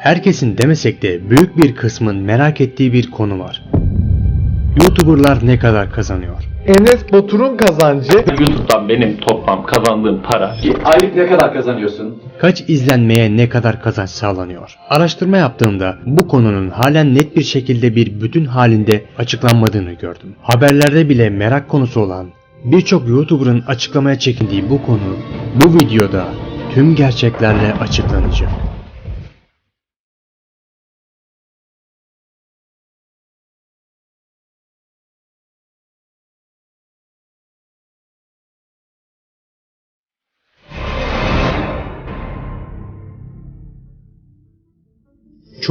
Herkesin demesek de büyük bir kısmın merak ettiği bir konu var. YouTuber'lar ne kadar kazanıyor? Enes Batur'un kazancı YouTube'dan benim toplam kazandığım para Aylık ne kadar kazanıyorsun? Kaç izlenmeye ne kadar kazanç sağlanıyor? Araştırma yaptığımda bu konunun halen net bir şekilde bir bütün halinde açıklanmadığını gördüm. Haberlerde bile merak konusu olan birçok YouTuber'ın açıklamaya çekindiği bu konu bu videoda tüm gerçeklerle açıklanacak.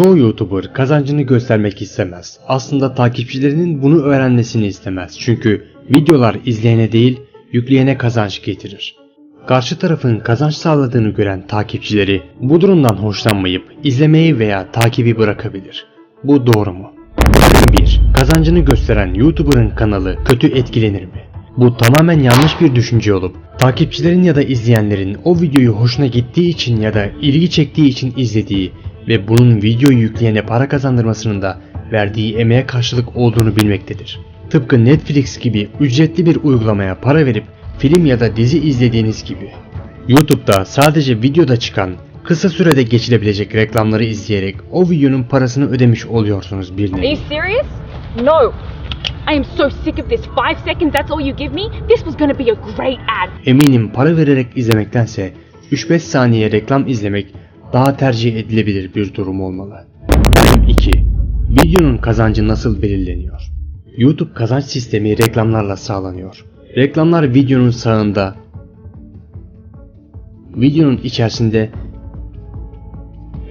Çoğu YouTuber kazancını göstermek istemez. Aslında takipçilerinin bunu öğrenmesini istemez. Çünkü videolar izleyene değil, yükleyene kazanç getirir. Karşı tarafın kazanç sağladığını gören takipçileri bu durumdan hoşlanmayıp izlemeyi veya takibi bırakabilir. Bu doğru mu? 1. Kazancını gösteren YouTuber'ın kanalı kötü etkilenir mi? Bu tamamen yanlış bir düşünce olup takipçilerin ya da izleyenlerin o videoyu hoşuna gittiği için ya da ilgi çektiği için izlediği ve bunun videoyu yükleyene para kazandırmasının da verdiği emeğe karşılık olduğunu bilmektedir. Tıpkı Netflix gibi ücretli bir uygulamaya para verip film ya da dizi izlediğiniz gibi. YouTube'da sadece videoda çıkan kısa sürede geçilebilecek reklamları izleyerek o videonun parasını ödemiş oluyorsunuz bir nevi. No. I am so sick of this. Five seconds, that's all you give me? This was gonna be a great ad. Eminim para vererek izlemektense 3-5 saniye reklam izlemek daha tercih edilebilir bir durum olmalı. Bölüm 2. Videonun kazancı nasıl belirleniyor? YouTube kazanç sistemi reklamlarla sağlanıyor. Reklamlar videonun sağında, videonun içerisinde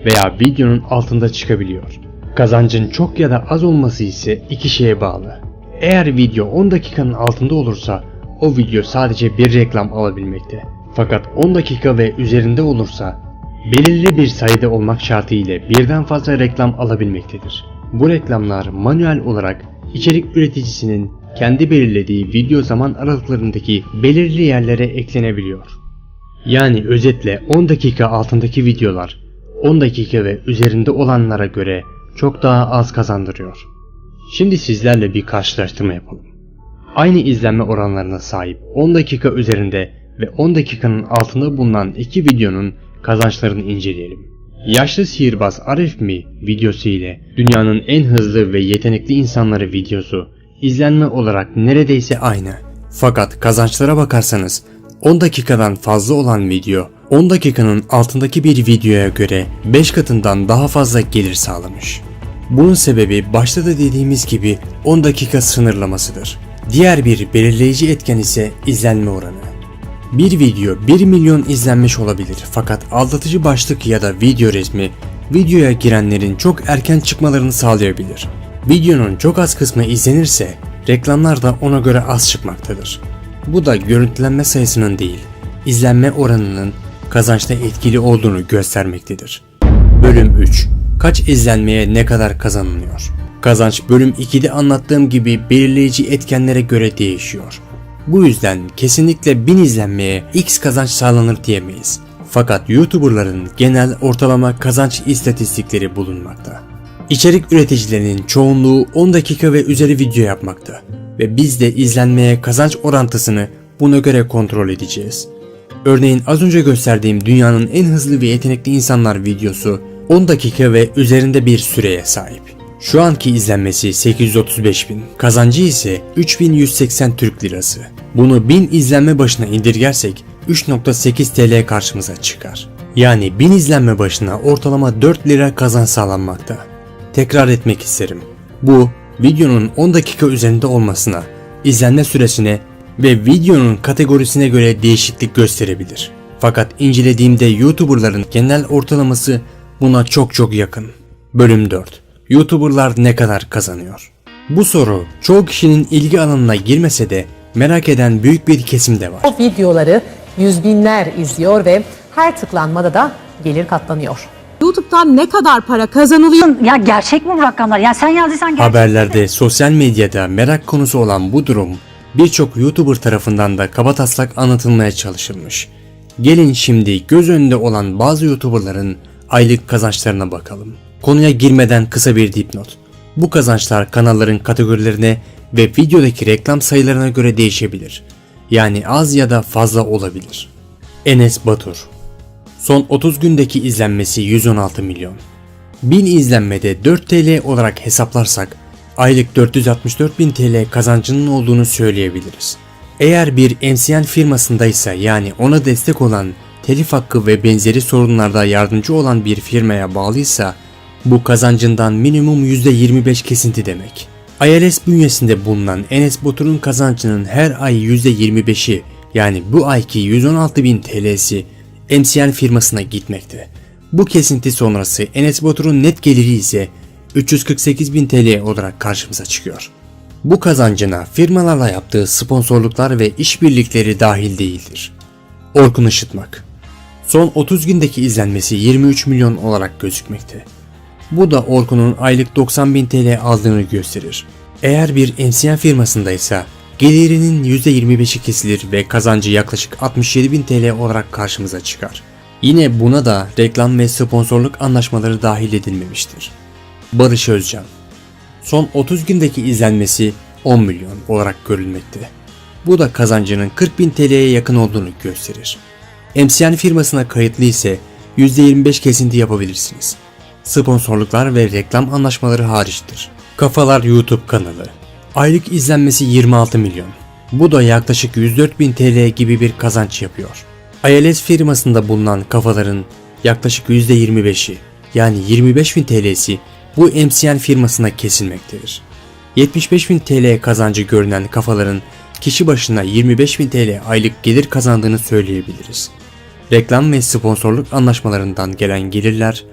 veya videonun altında çıkabiliyor. Kazancın çok ya da az olması ise iki şeye bağlı. Eğer video 10 dakikanın altında olursa o video sadece bir reklam alabilmekte. Fakat 10 dakika ve üzerinde olursa belirli bir sayıda olmak şartı ile birden fazla reklam alabilmektedir. Bu reklamlar manuel olarak içerik üreticisinin kendi belirlediği video zaman aralıklarındaki belirli yerlere eklenebiliyor. Yani özetle 10 dakika altındaki videolar 10 dakika ve üzerinde olanlara göre çok daha az kazandırıyor. Şimdi sizlerle bir karşılaştırma yapalım. Aynı izlenme oranlarına sahip 10 dakika üzerinde ve 10 dakikanın altında bulunan iki videonun kazançlarını inceleyelim. Yaşlı sihirbaz Arif mi videosu ile dünyanın en hızlı ve yetenekli insanları videosu izlenme olarak neredeyse aynı. Fakat kazançlara bakarsanız 10 dakikadan fazla olan video 10 dakikanın altındaki bir videoya göre 5 katından daha fazla gelir sağlamış. Bunun sebebi başta da dediğimiz gibi 10 dakika sınırlamasıdır. Diğer bir belirleyici etken ise izlenme oranı. Bir video 1 milyon izlenmiş olabilir fakat aldatıcı başlık ya da video resmi videoya girenlerin çok erken çıkmalarını sağlayabilir. Videonun çok az kısmı izlenirse reklamlar da ona göre az çıkmaktadır. Bu da görüntülenme sayısının değil, izlenme oranının kazançta etkili olduğunu göstermektedir. Bölüm 3 Kaç izlenmeye ne kadar kazanılıyor? Kazanç bölüm 2'de anlattığım gibi belirleyici etkenlere göre değişiyor. Bu yüzden kesinlikle 1000 izlenmeye X kazanç sağlanır diyemeyiz. Fakat YouTuber'ların genel ortalama kazanç istatistikleri bulunmakta. İçerik üreticilerinin çoğunluğu 10 dakika ve üzeri video yapmakta ve biz de izlenmeye kazanç orantısını buna göre kontrol edeceğiz. Örneğin az önce gösterdiğim dünyanın en hızlı ve yetenekli insanlar videosu 10 dakika ve üzerinde bir süreye sahip. Şu anki izlenmesi 835 bin, kazancı ise 3180 Türk Lirası. Bunu 1000 izlenme başına indirgersek 3.8 TL karşımıza çıkar. Yani 1000 izlenme başına ortalama 4 lira kazanç sağlanmakta. Tekrar etmek isterim. Bu videonun 10 dakika üzerinde olmasına, izlenme süresine ve videonun kategorisine göre değişiklik gösterebilir. Fakat incelediğimde YouTuber'ların genel ortalaması buna çok çok yakın. Bölüm 4. YouTuber'lar ne kadar kazanıyor? Bu soru çoğu kişinin ilgi alanına girmese de merak eden büyük bir kesim de var. O videoları yüz binler izliyor ve her tıklanmada da gelir katlanıyor. YouTube'dan ne kadar para kazanılıyor? Ya gerçek mi bu rakamlar? Ya sen yazdıysan gerçek. Haberlerde, sosyal medyada merak konusu olan bu durum birçok YouTuber tarafından da kabataslak anlatılmaya çalışılmış. Gelin şimdi göz önünde olan bazı YouTuber'ların aylık kazançlarına bakalım. Konuya girmeden kısa bir dipnot. Bu kazançlar kanalların kategorilerine ve videodaki reklam sayılarına göre değişebilir. Yani az ya da fazla olabilir. Enes Batur Son 30 gündeki izlenmesi 116 milyon. 1000 izlenmede 4 TL olarak hesaplarsak aylık 464 bin TL kazancının olduğunu söyleyebiliriz. Eğer bir MCN firmasındaysa yani ona destek olan telif hakkı ve benzeri sorunlarda yardımcı olan bir firmaya bağlıysa bu kazancından minimum %25 kesinti demek. ILS bünyesinde bulunan Enes Batur'un kazancının her ay %25'i yani bu ayki 116.000 TL'si MCN firmasına gitmekte. Bu kesinti sonrası Enes Batur'un net geliri ise 348.000 TL olarak karşımıza çıkıyor. Bu kazancına firmalarla yaptığı sponsorluklar ve işbirlikleri dahil değildir. Orkun Işıtmak Son 30 gündeki izlenmesi 23 milyon olarak gözükmekte. Bu da Orkun'un aylık 90 bin TL aldığını gösterir. Eğer bir MCN firmasındaysa gelirinin %25'i kesilir ve kazancı yaklaşık 67 bin TL olarak karşımıza çıkar. Yine buna da reklam ve sponsorluk anlaşmaları dahil edilmemiştir. Barış Özcan Son 30 gündeki izlenmesi 10 milyon olarak görülmekte. Bu da kazancının 40 bin TL'ye yakın olduğunu gösterir. MCN firmasına kayıtlı ise %25 kesinti yapabilirsiniz. Sponsorluklar ve reklam anlaşmaları hariçtir. Kafalar YouTube kanalı. Aylık izlenmesi 26 milyon. Bu da yaklaşık 104 bin TL gibi bir kazanç yapıyor. ILS firmasında bulunan kafaların yaklaşık %25'i yani 25 bin TL'si bu MCN firmasına kesilmektedir. 75 bin TL kazancı görünen kafaların kişi başına 25 bin TL aylık gelir kazandığını söyleyebiliriz. Reklam ve sponsorluk anlaşmalarından gelen gelirler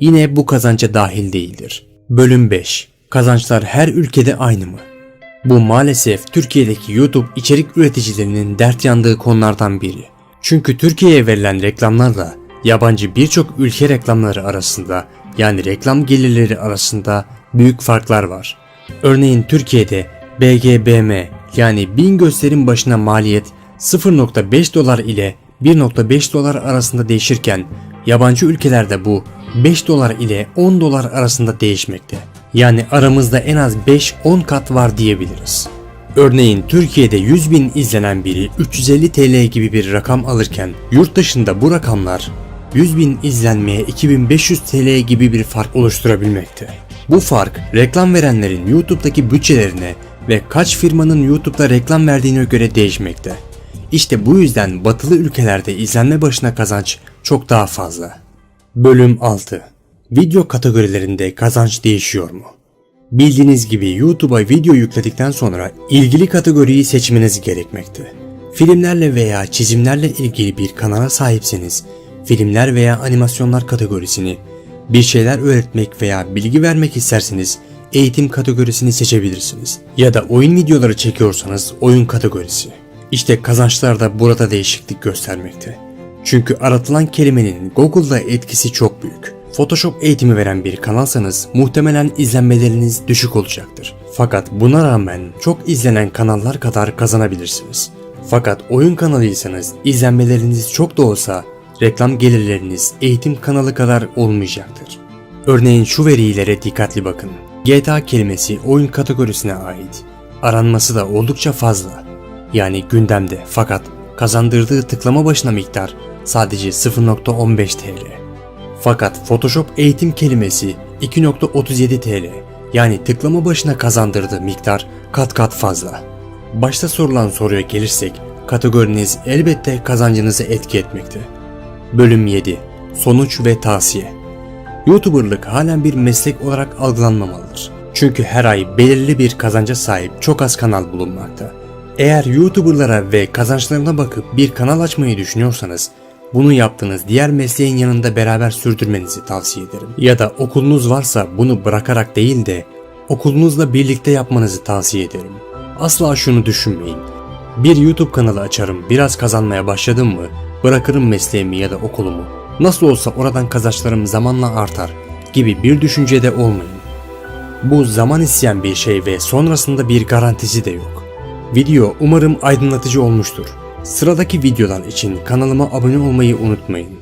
yine bu kazanca dahil değildir. Bölüm 5 Kazançlar her ülkede aynı mı? Bu maalesef Türkiye'deki YouTube içerik üreticilerinin dert yandığı konulardan biri. Çünkü Türkiye'ye verilen reklamlarla yabancı birçok ülke reklamları arasında yani reklam gelirleri arasında büyük farklar var. Örneğin Türkiye'de BGBM yani 1000 gösterim başına maliyet 0.5 dolar ile 1.5 dolar arasında değişirken yabancı ülkelerde bu 5 dolar ile 10 dolar arasında değişmekte. Yani aramızda en az 5-10 kat var diyebiliriz. Örneğin Türkiye'de 100 bin izlenen biri 350 TL gibi bir rakam alırken yurt dışında bu rakamlar 100 bin izlenmeye 2500 TL gibi bir fark oluşturabilmekte. Bu fark reklam verenlerin YouTube'daki bütçelerine ve kaç firmanın YouTube'da reklam verdiğine göre değişmekte. İşte bu yüzden batılı ülkelerde izlenme başına kazanç çok daha fazla. Bölüm 6 Video kategorilerinde kazanç değişiyor mu? Bildiğiniz gibi YouTube'a video yükledikten sonra ilgili kategoriyi seçmeniz gerekmekte. Filmlerle veya çizimlerle ilgili bir kanala sahipseniz, filmler veya animasyonlar kategorisini, bir şeyler öğretmek veya bilgi vermek isterseniz eğitim kategorisini seçebilirsiniz. Ya da oyun videoları çekiyorsanız oyun kategorisi. İşte kazançlar da burada değişiklik göstermekte. Çünkü aratılan kelimenin Google'da etkisi çok büyük. Photoshop eğitimi veren bir kanalsanız muhtemelen izlenmeleriniz düşük olacaktır. Fakat buna rağmen çok izlenen kanallar kadar kazanabilirsiniz. Fakat oyun kanalıysanız izlenmeleriniz çok da olsa reklam gelirleriniz eğitim kanalı kadar olmayacaktır. Örneğin şu verilere dikkatli bakın. GTA kelimesi oyun kategorisine ait. Aranması da oldukça fazla. Yani gündemde fakat kazandırdığı tıklama başına miktar sadece 0.15 TL. Fakat Photoshop eğitim kelimesi 2.37 TL. Yani tıklama başına kazandırdığı miktar kat kat fazla. Başta sorulan soruya gelirsek kategoriniz elbette kazancınızı etki etmekte. Bölüm 7 Sonuç ve tavsiye YouTuberlık halen bir meslek olarak algılanmamalıdır. Çünkü her ay belirli bir kazanca sahip çok az kanal bulunmakta. Eğer YouTuberlara ve kazançlarına bakıp bir kanal açmayı düşünüyorsanız bunu yaptığınız diğer mesleğin yanında beraber sürdürmenizi tavsiye ederim. Ya da okulunuz varsa bunu bırakarak değil de okulunuzla birlikte yapmanızı tavsiye ederim. Asla şunu düşünmeyin. Bir YouTube kanalı açarım, biraz kazanmaya başladım mı, bırakırım mesleğimi ya da okulumu. Nasıl olsa oradan kazançlarım zamanla artar gibi bir düşüncede olmayın. Bu zaman isteyen bir şey ve sonrasında bir garantisi de yok. Video umarım aydınlatıcı olmuştur. Sıradaki videolar için kanalıma abone olmayı unutmayın.